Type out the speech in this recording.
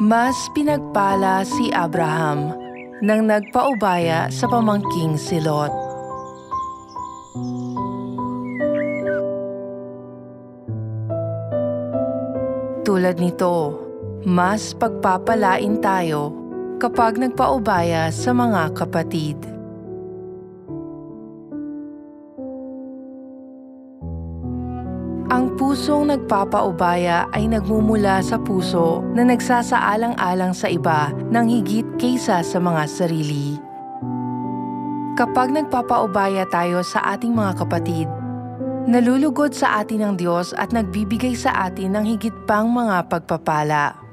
Mas pinagpala si Abraham nang nagpaubaya sa pamangking si Lot. Tulad nito, mas pagpapalain tayo kapag nagpaubaya sa mga kapatid. Ang pusong nagpapaubaya ay nagmumula sa puso na nagsasaalang-alang sa iba ng higit kaysa sa mga sarili. Kapag nagpapaubaya tayo sa ating mga kapatid, nalulugod sa atin ng Diyos at nagbibigay sa atin ng higit pang mga pagpapala.